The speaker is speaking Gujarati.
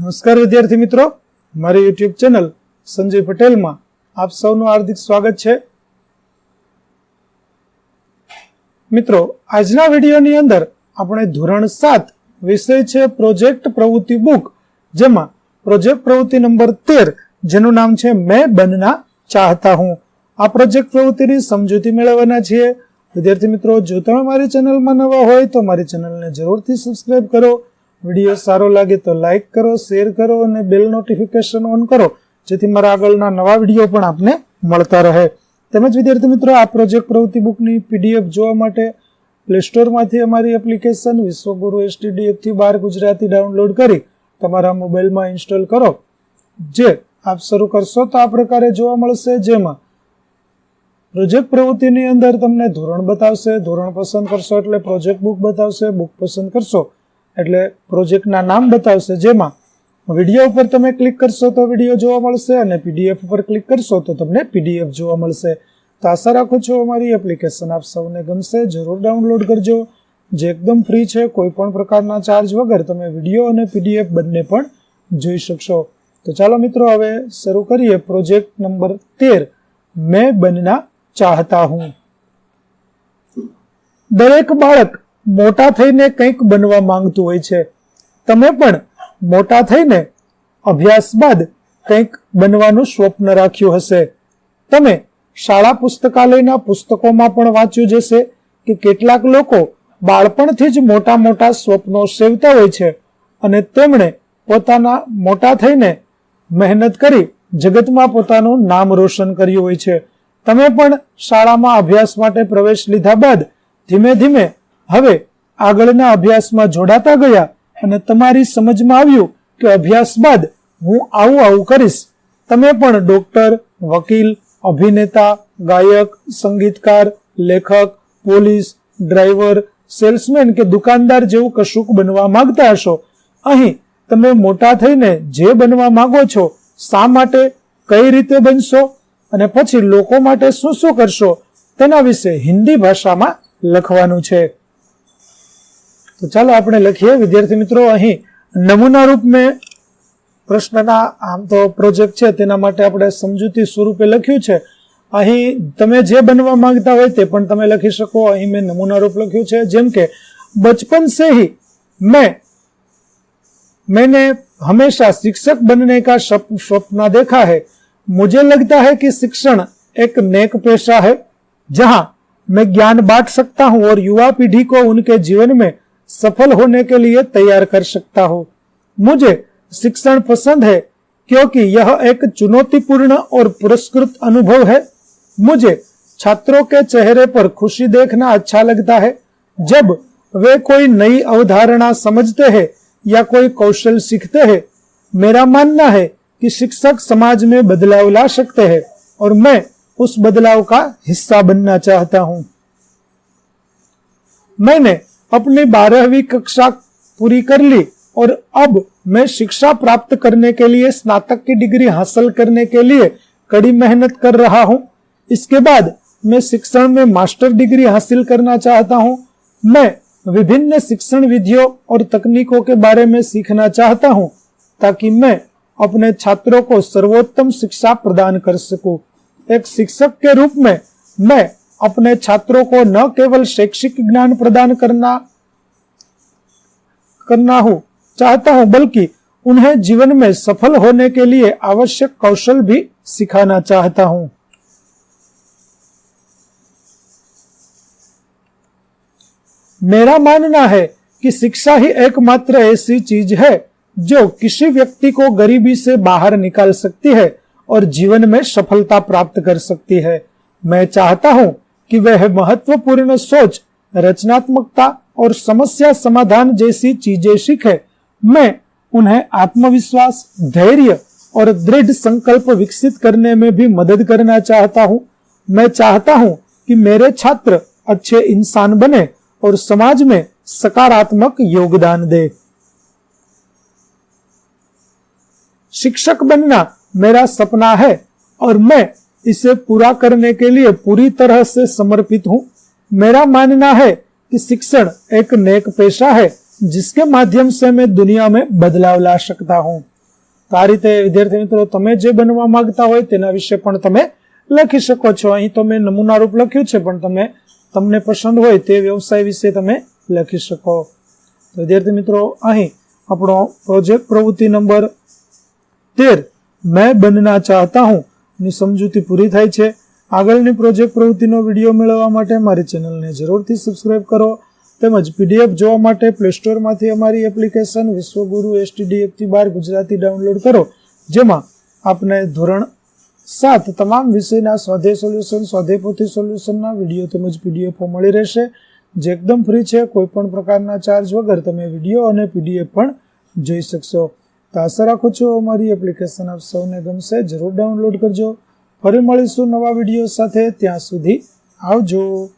નમસ્કાર વિદ્યાર્થી મિત્રો. મારી યુટ્યુબ ચેનલ સંજય પટેલમાં આપ સૌનું હાર્દિક સ્વાગત છે. મિત્રો, આજના વિડીયોની અંદર આપણે ધોરણ સાત વિષય છે પ્રોજેક્ટ પ્રવૃત્તિ બુક, જેમાં પ્રોજેક્ટ પ્રવૃત્તિ નંબર તેર, જેનું નામ છે મેં બનના ચાહતા હું. આ પ્રોજેક્ટ પ્રવૃત્તિની સમજૂતી મેળવવાના છીએ. વિદ્યાર્થી મિત્રો, જો તમે મારી ચેનલમાં નવા હોય તો મારી ચેનલને જરૂરથી સબસ્ક્રાઇબ કરો. વીડિયો સારો લાગે તો લાઈક કરો શેર કરો અને બેલ નોટિફિકેશન ઓન કરો, જેથી મારા આગળના નવા વીડિયો પણ આપને મળતા રહે. તેમજ વિદ્યાર્થી મિત્રો, આ પ્રોજેક્ટ પ્રવૃત્તિ બુકની પીડીએફ જોવા માટે પ્લે સ્ટોરમાંથી અમારી એપ્લિકેશન વિશ્વગુરુ એસટીડીએફથી બાર ગુજરાતી ડાઉનલોડ કરી તમારા મોબાઈલમાં ઇન્સ્ટોલ કરો. જે આપ શરૂ કરશો તો આ પ્રકારે જોવા મળશે, જેમાં પ્રોજેક્ટ પ્રવૃત્તિની અંદર તમને ધોરણ બતાવશે, ધોરણ પસંદ કરશો એટલે પ્રોજેક્ટ બુક બતાવશે બુક પસંદ કરશો એટલે પ્રોજેક્ટના નામ બતાવશે જેમાં વીડિયો ઉપર તમે ક્લિક કરશો તો વીડિયો જોવા મળશે અને પીડીએફ ઉપર ક્લિક કરશો તો તમને પીડીએફ જોવા મળશે. તો આશા રાખું છું અમારી એપ્લિકેશન આપ સૌને ગમશે, જરૂર ડાઉનલોડ કરજો. જે એકદમ ફ્રી છે, કોઈ પણ પ્રકારના ચાર્જ વગર તમે વીડિયો અને પીડીએફ બંને પણ જોઈ શકશો. તો ચાલો મિત્રો, હવે શરૂ કરીએ પ્રોજેક્ટ નંબર તેર, મેં બનના ચાહતા હું. દરેક બાળક મોટા થઈને કંઈક બનવા માંગતું હોય છે. તમે પણ મોટા થઈને અભ્યાસ બાદ કંઈક બનવાનું સ્વપ્ન રાખ્યું હશે. તમે શાળા પુસ્તકાલયના પુસ્તકોમાં પણ વાંચ્યું જશે કે કેટલાક લોકો બાળપણથી જ મોટા મોટા સ્વપ્નો સેવતા હોય છે અને તેમણે પોતાના મોટા થઈને મહેનત કરી જગતમાં પોતાનું નામ રોશન કર્યું હોય છે. તમે પણ શાળામાં અભ્યાસ માટે પ્રવેશ લીધા બાદ ધીમે ધીમે હવે આગળના અભ્યાસમાં જોડાતા ગયા અને તમારી સમજમાં આવ્યું કે અભ્યાસ બાદ હું આવું આવું કરીશ. તમે પણ ડોક્ટર, વકીલ, અભિનેતા, ગાયક, સંગીતકાર, લેખક, પોલીસ, ડ્રાઈવર, સેલ્સમેન કે દુકાનદાર જેવું કશુંક બનવા માંગતા હશો. અહીં તમે મોટા થઈને જે બનવા માંગો છો, શા માટે, કઈ રીતે બનશો અને પછી લોકો માટે શું શું કરશો, તેના વિશે હિન્દી ભાષામાં લખવાનું છે. તો ચાલો આપણે લખીએ વિદ્યાર્થી મિત્રો અહીં નમૂના રૂપ મેં પ્રશ્નના આમ તો પ્રોજેક્ટ છે તેના માટે આપણે સમજૂતી સ્વરૂપે લખ્યું છે અહીં તમે જે બનવા માંગતા હોય તે પણ તમે લખી શકો અહીં મેં નમૂના રૂપ લખ્યું છે જેમ કે बचपन से ही मैं मैंने हमेशा शिक्षक बनने का स्वप्न देखा है मुझे लगता है कि शिक्षण एक नेक पेशा है जहां मैं ज्ञान बांट सकता हूं और युवा पीढ़ी को उनके जीवन में सफल होने के लिए तैयार कर सकता हूँ। मुझे शिक्षण पसंद है, क्योंकि यह एक चुनौतीपूर्ण और पुरस्कृत अनुभव है। मुझे छात्रों के चेहरे पर खुशी देखना अच्छा लगता है। जब वे कोई नई अवधारणा समझते हैं या कोई कौशल सीखते हैं, मेरा मानना है कि शिक्षक समाज में बदलाव ला सकते हैं और मैं उस बदलाव का हिस्सा बनना चाहता हूँ। मैंने अपनी बारहवीं कक्षा पूरी कर ली और अब मैं शिक्षा प्राप्त करने के लिए, स्नातक की डिग्री हासिल करने के लिए कड़ी मेहनत कर रहा हूँ। इसके बाद मैं शिक्षण में मास्टर डिग्री हासिल करना चाहता हूँ। मैं विभिन्न शिक्षण विधियों और तकनीकों के बारे में सीखना चाहता हूँ ताकि मैं अपने छात्रों को सर्वोत्तम शिक्षा प्रदान कर सकूँ। एक शिक्षक के रूप में मैं अपने छात्रों को न केवल शैक्षिक ज्ञान प्रदान करना करना हूँ, चाहता हूँ, बल्कि उन्हें जीवन में सफल होने के लिए आवश्यक कौशल भी सिखाना चाहता हूँ। मेरा मानना है कि शिक्षा ही एकमात्र ऐसी चीज़ है जो किसी व्यक्ति को गरीबी से बाहर निकाल सकती है और जीवन में सफलता प्राप्त कर सकती है। मैं चाहता हूँ कि वह महत्वपूर्ण सोच, रचनात्मकता और समस्या समाधान जैसी चीज़ें सीखे, मैं उन्हें आत्मविश्वास, धैर्य और दृढ़ संकल्प विकसित करने में भी मदद करना चाहता हूँ। मैं चाहता हूँ कि मेरे छात्र अच्छे इंसान बने और समाज में सकारात्मक योगदान दे। शिक्षक बनना मेरा सपना है और मैं इसे पूरा करने के लिए पूरी तरह से समर्पित हूं मेरा मानना है कि शिक्षण एक नेक पेशा है जिसके माध्यम से मैं दुनिया में बदलाव ला सकता हूं તો આ રીતે વિદ્યાર્થી મિત્રો તમે જે બનવા માંગતા હોય તેના વિશે પણ તમે લખી શકો છો અહીં તો મેં નમૂનારૂપ લખ્યું છે પણ તમે તમને પસંદ હોય તે વ્યવસાય વિશે તમે લખી શકો તો વિદ્યાર્થી મિત્રો અહીં આપણો પ્રોજેક્ટ પ્રવૃત્તિ નંબર તેર મેં બનના ચાહતા હું ની સમજૂતી પૂરી થાય છે. આગળની પ્રોજેક્ટ પ્રવૃત્તિનો વીડિયો મેળવવા માટે મારી ચેનલને જરૂરથી સબસ્ક્રાઇબ કરો. તેમજ પીડીએફ જોવા માટે પ્લે સ્ટોરમાંથી અમારી એપ્લિકેશન વિશ્વગુરુ એસટીડીએફથી બાર ગુજરાતી ડાઉનલોડ કરો. જેમાં આપને ધોરણ સાત તમામ વિષયના સ્વાધ્યાય સોલ્યુશન સ્વાધ્યાય પોથી સોલ્યુશનના વીડિયો તેમજ પીડીએફો મળી રહેશે. જે એકદમ ફ્રી છે, કોઈ પણ પ્રકારના ચાર્જ વગર તમે વીડિયો અને પીડીએફ પણ જોઈ શકશો. તો આશા રાખું છું અમારી એપ્લિકેશન આપ સૌને ગમશે. જરૂર ડાઉનલોડ કરજો. ફરી મળીશું નવા વીડિયો સાથે. ત્યાં સુધી આવજો.